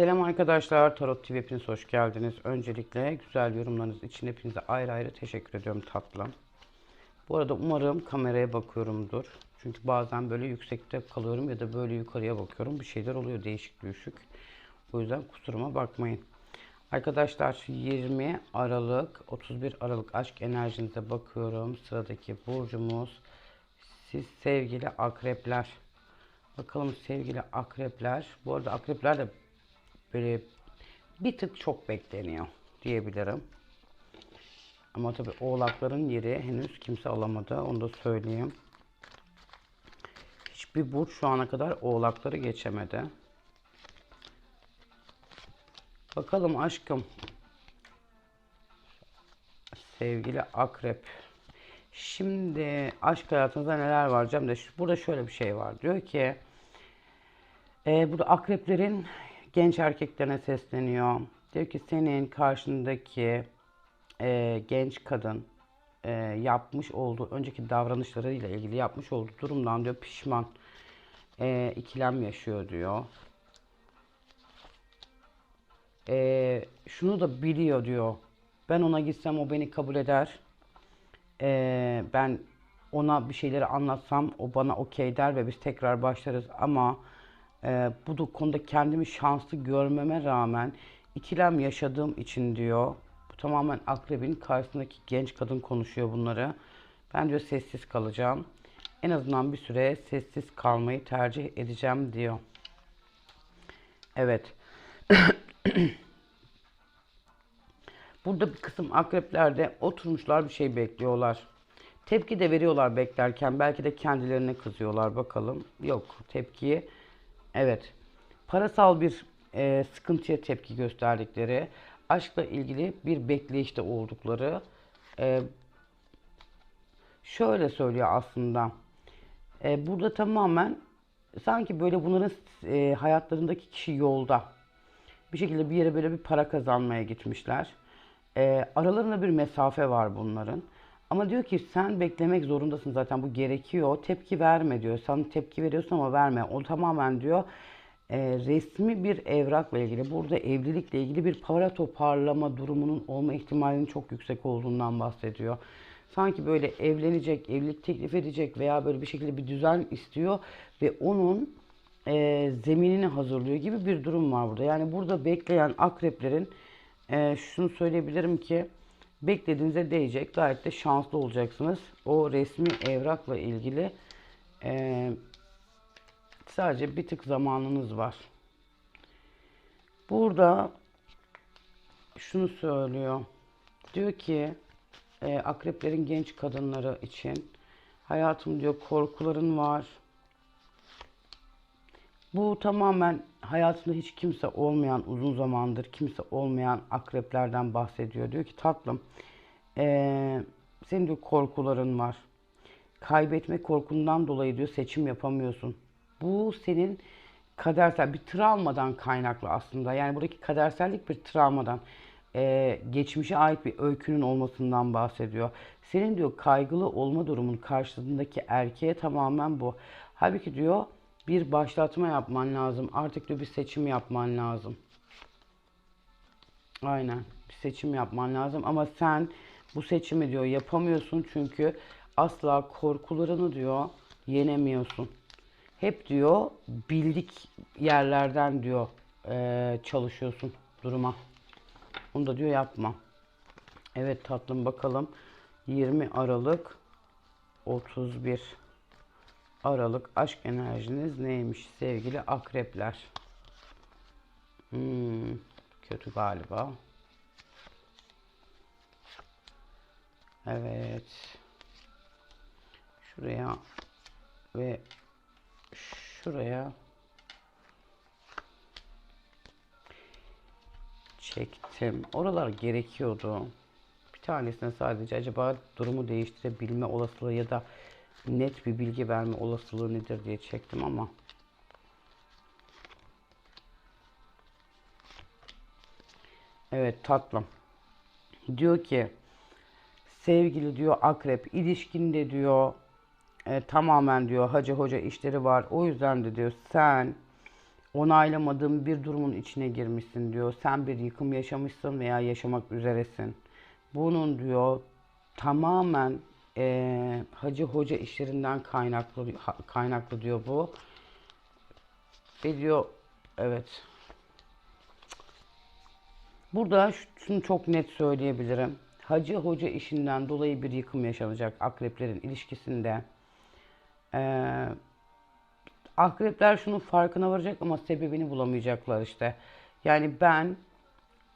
Selam arkadaşlar, Tarot TV hepiniz hoş geldiniz. Öncelikle güzel yorumlarınız için hepinize ayrı ayrı teşekkür ediyorum tatlım. Bu arada umarım kameraya bakıyorumdur. Çünkü bazen böyle yüksekte kalıyorum ya da böyle yukarıya bakıyorum. Bir şeyler oluyor değişik düşük. O yüzden kusuruma bakmayın. Arkadaşlar 20 Aralık, 31 Aralık aşk enerjinize bakıyorum. Sıradaki burcumuz siz sevgili akrepler. Bakalım sevgili akrepler. Bu arada akrepler de böyle bir tık çok bekleniyor diyebilirim. Ama tabii oğlakların yeri henüz kimse alamadı. Onu da söyleyeyim. Hiçbir burç şu ana kadar oğlakları geçemedi. Bakalım aşkım. Sevgili akrep. Şimdi aşk hayatınızda neler var Cem burada şöyle bir şey var. Diyor ki e, burada akreplerin genç erkeklerine sesleniyor. Diyor ki senin karşındaki e, genç kadın e, yapmış olduğu önceki davranışlarıyla ilgili yapmış olduğu durumdan diyor pişman. E, ikilem yaşıyor diyor. E, şunu da biliyor diyor. Ben ona gitsem o beni kabul eder. E, ben ona bir şeyleri anlatsam o bana okey der ve biz tekrar başlarız ama e, bu da konuda kendimi şanslı görmeme rağmen ikilem yaşadığım için diyor. Bu tamamen akrebin karşısındaki genç kadın konuşuyor bunları. Ben diyor sessiz kalacağım. En azından bir süre sessiz kalmayı tercih edeceğim diyor. Evet. Burada bir kısım akrepler de oturmuşlar bir şey bekliyorlar. Tepki de veriyorlar beklerken. Belki de kendilerine kızıyorlar bakalım. Yok tepkiyi. Evet. Parasal bir e, sıkıntıya tepki gösterdikleri, aşkla ilgili bir bekleyişte oldukları. e, şöyle söylüyor aslında. E, burada tamamen sanki böyle bunların e, hayatlarındaki kişi yolda. Bir şekilde bir yere böyle bir para kazanmaya gitmişler. E, aralarında bir mesafe var bunların. Ama diyor ki sen beklemek zorundasın zaten bu gerekiyor. Tepki verme diyor. Sen tepki veriyorsun ama verme. O tamamen diyor e, resmi bir evrakla ilgili. Burada evlilikle ilgili bir para toparlama durumunun olma ihtimalinin çok yüksek olduğundan bahsediyor. Sanki böyle evlenecek, evlilik teklif edecek veya böyle bir şekilde bir düzen istiyor ve onun e, zeminini hazırlıyor gibi bir durum var burada. Yani burada bekleyen akreplerin e, şunu söyleyebilirim ki beklediğinize değecek. Gayet de şanslı olacaksınız. O resmi evrakla ilgili e, sadece bir tık zamanınız var. Burada şunu söylüyor. Diyor ki e, akreplerin genç kadınları için hayatım diyor korkuların var. Bu tamamen hayatında hiç kimse olmayan, uzun zamandır kimse olmayan akreplerden bahsediyor. Diyor ki tatlım, eee, senin diyor korkuların var. Kaybetme korkundan dolayı diyor seçim yapamıyorsun. Bu senin kadersel bir travmadan kaynaklı aslında. Yani buradaki kadersellik bir travmadan, eee, geçmişe ait bir öykünün olmasından bahsediyor. Senin diyor kaygılı olma durumun karşısındaki erkeğe tamamen bu. Halbuki diyor bir başlatma yapman lazım. Artık diyor bir seçim yapman lazım. Aynen. Bir seçim yapman lazım ama sen bu seçimi diyor yapamıyorsun çünkü asla korkularını diyor yenemiyorsun. Hep diyor bildik yerlerden diyor eee, çalışıyorsun duruma. Onu da diyor yapma. Evet tatlım bakalım. 20 Aralık 31 Aralık aşk enerjiniz neymiş sevgili akrepler? Hmm, kötü galiba. Evet. Şuraya ve şuraya çektim. Oralar gerekiyordu. Bir tanesine sadece acaba durumu değiştirebilme olasılığı ya da net bir bilgi verme olasılığı nedir diye çektim ama Evet tatlım. Diyor ki sevgili diyor akrep ilişkinde diyor e, tamamen diyor hacı hoca işleri var. O yüzden de diyor sen onaylamadığın bir durumun içine girmişsin diyor. Sen bir yıkım yaşamışsın veya yaşamak üzeresin. Bunun diyor tamamen eee, hacı hoca işlerinden kaynaklı kaynaklı diyor bu. Ve diyor evet. Burada şunu çok net söyleyebilirim. Hacı hoca işinden dolayı bir yıkım yaşanacak akreplerin ilişkisinde. Ee, akrepler şunun farkına varacak ama sebebini bulamayacaklar işte. Yani ben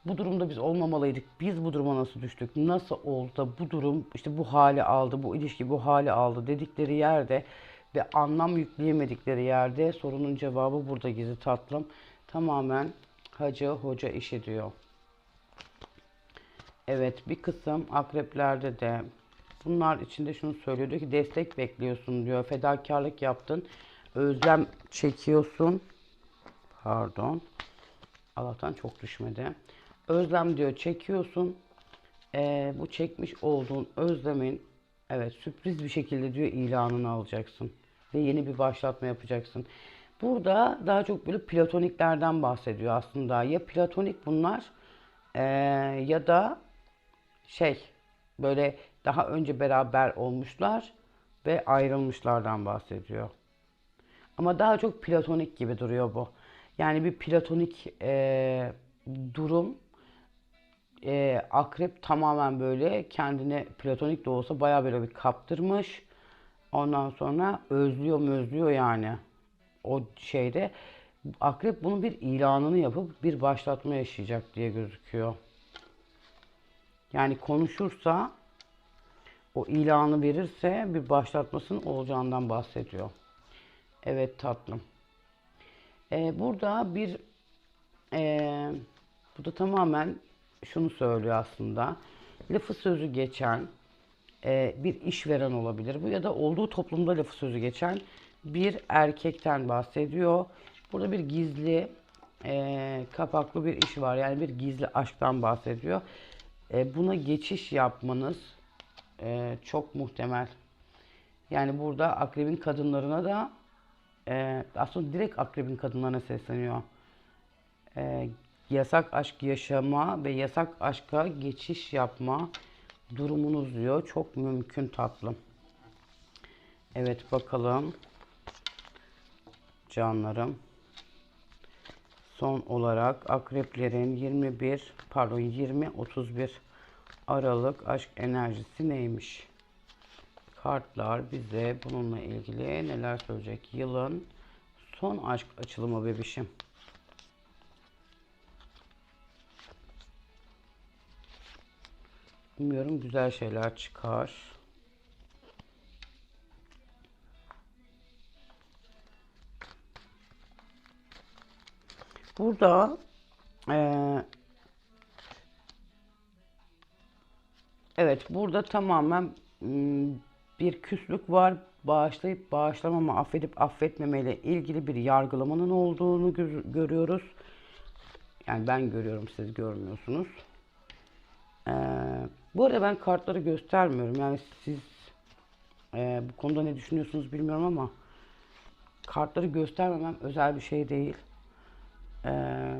bu durumda biz olmamalıydık. Biz bu duruma nasıl düştük? Nasıl oldu da bu durum işte bu hale aldı, bu ilişki bu hale aldı dedikleri yerde ve anlam yükleyemedikleri yerde sorunun cevabı burada gizli tatlım. Tamamen hacı hoca işi diyor. Evet bir kısım akreplerde de bunlar içinde şunu söylüyor diyor ki destek bekliyorsun diyor. Fedakarlık yaptın. Özlem çekiyorsun. Pardon. Allah'tan çok düşmedi. Özlem diyor çekiyorsun. Ee, bu çekmiş olduğun özlemin evet sürpriz bir şekilde diyor ilanını alacaksın. Ve yeni bir başlatma yapacaksın. Burada daha çok böyle platoniklerden bahsediyor aslında. Ya platonik bunlar ee, ya da şey böyle daha önce beraber olmuşlar ve ayrılmışlardan bahsediyor. Ama daha çok platonik gibi duruyor bu. Yani bir platonik e, durum. E, akrep tamamen böyle kendine platonik de olsa bayağı böyle bir kaptırmış. Ondan sonra özlüyor özlüyor yani. O şeyde akrep bunun bir ilanını yapıp bir başlatma yaşayacak diye gözüküyor. Yani konuşursa o ilanı verirse bir başlatmasının olacağından bahsediyor. Evet tatlım. Ee, burada bir ee, bu da tamamen şunu söylüyor aslında. Lafı sözü geçen ee, bir işveren olabilir bu ya da olduğu toplumda lafı sözü geçen bir erkekten bahsediyor. Burada bir gizli ee, kapaklı bir iş var. Yani bir gizli aşktan bahsediyor. Ee, buna geçiş yapmanız ee, çok muhtemel. Yani burada akrebin kadınlarına da e, aslında direkt akrebin kadınlarına sesleniyor. E, yasak aşk yaşama ve yasak aşka geçiş yapma durumunuz diyor. Çok mümkün tatlım. Evet bakalım. Canlarım. Son olarak akreplerin 21 pardon 20 31 Aralık aşk enerjisi neymiş? Kartlar bize bununla ilgili neler söyleyecek? Yılın son aşk açılımı bebişim. Umuyorum güzel şeyler çıkar. Burada eee Evet, burada tamamen bir küslük var. Bağışlayıp bağışlamama, affedip affetmemeyle ilgili bir yargılamanın olduğunu gö- görüyoruz. Yani ben görüyorum, siz görmüyorsunuz. Bu arada ben kartları göstermiyorum. Yani siz e, bu konuda ne düşünüyorsunuz bilmiyorum ama kartları göstermemem özel bir şey değil. Ee,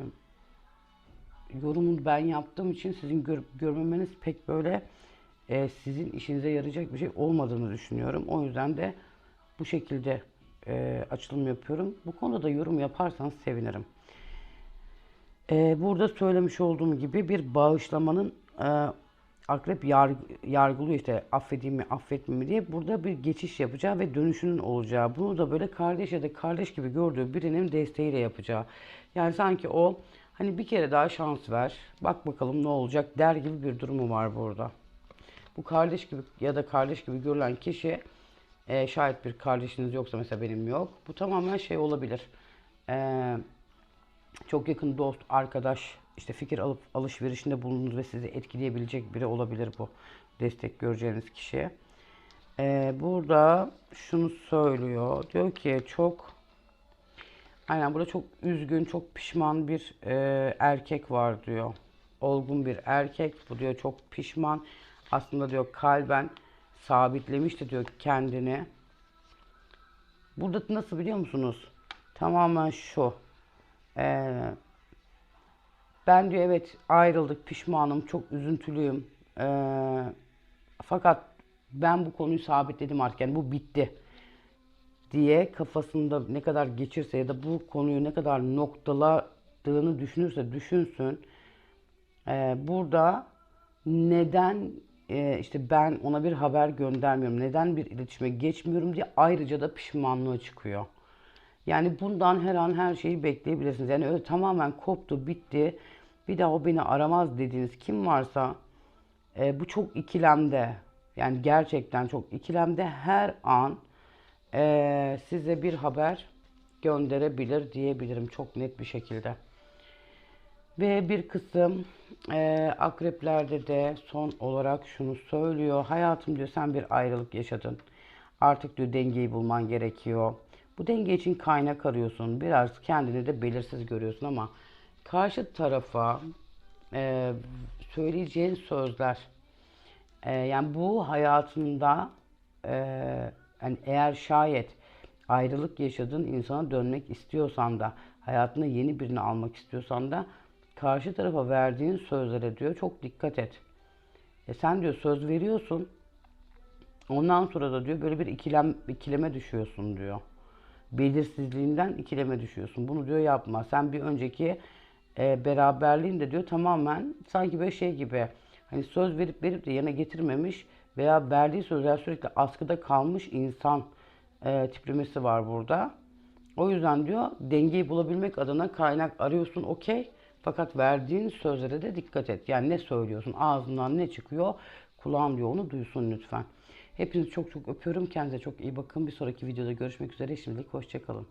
yorumu ben yaptığım için sizin gör- görmemeniz pek böyle e, sizin işinize yarayacak bir şey olmadığını düşünüyorum. O yüzden de bu şekilde e, açılım yapıyorum. Bu konuda da yorum yaparsanız sevinirim. E, burada söylemiş olduğum gibi bir bağışlamanın e, akrep yarg- yargılıyor işte affedeyim mi affetmeyeyim mi diye burada bir geçiş yapacağı ve dönüşünün olacağı. Bunu da böyle kardeş ya da kardeş gibi gördüğü birinin desteğiyle yapacağı. Yani sanki o hani bir kere daha şans ver bak bakalım ne olacak der gibi bir durumu var burada. Bu kardeş gibi ya da kardeş gibi görülen kişi e, şayet bir kardeşiniz yoksa mesela benim yok. Bu tamamen şey olabilir. E, çok yakın dost, arkadaş, işte fikir alıp alışverişinde bulunduğunuz ve sizi etkileyebilecek biri olabilir bu destek göreceğiniz kişi. E, burada şunu söylüyor. Diyor ki çok aynen burada çok üzgün, çok pişman bir e, erkek var diyor. Olgun bir erkek. Bu diyor çok pişman. Aslında diyor kalben sabitlemişti diyor kendini. Burada nasıl biliyor musunuz? Tamamen şu. Ee, ben diyor evet ayrıldık, pişmanım, çok üzüntülüyüm. Ee, fakat ben bu konuyu sabitledim artık. Yani bu bitti diye kafasında ne kadar geçirse ya da bu konuyu ne kadar noktaladığını düşünürse düşünsün. Ee, burada neden e, işte ben ona bir haber göndermiyorum, neden bir iletişime geçmiyorum diye ayrıca da pişmanlığı çıkıyor. Yani bundan her an her şeyi bekleyebilirsiniz. Yani öyle tamamen koptu, bitti. Bir daha o beni aramaz dediğiniz kim varsa e, bu çok ikilemde. Yani gerçekten çok ikilemde her an e, size bir haber gönderebilir diyebilirim çok net bir şekilde. Ve bir kısım e, akreplerde de son olarak şunu söylüyor. Hayatım diyor sen bir ayrılık yaşadın. Artık diyor dengeyi bulman gerekiyor. Bu denge için kaynak arıyorsun. Biraz kendini de belirsiz görüyorsun ama karşı tarafa e, söyleyeceğin sözler e, yani bu hayatında e, yani eğer şayet ayrılık yaşadığın insana dönmek istiyorsan da hayatına yeni birini almak istiyorsan da karşı tarafa verdiğin sözlere diyor çok dikkat et. E sen diyor söz veriyorsun. Ondan sonra da diyor böyle bir ikilem ikileme düşüyorsun diyor. Belirsizliğinden ikileme düşüyorsun. Bunu diyor yapma. Sen bir önceki e, beraberliğin de diyor tamamen sanki böyle şey gibi hani söz verip verip de yerine getirmemiş veya verdiği sözler sürekli askıda kalmış insan e, tiplemesi var burada. O yüzden diyor dengeyi bulabilmek adına kaynak arıyorsun okey. Fakat verdiğin sözlere de dikkat et. Yani ne söylüyorsun ağzından ne çıkıyor kulağın diyor onu duysun lütfen. Hepinizi çok çok öpüyorum. Kendinize çok iyi bakın. Bir sonraki videoda görüşmek üzere. Şimdilik hoşçakalın.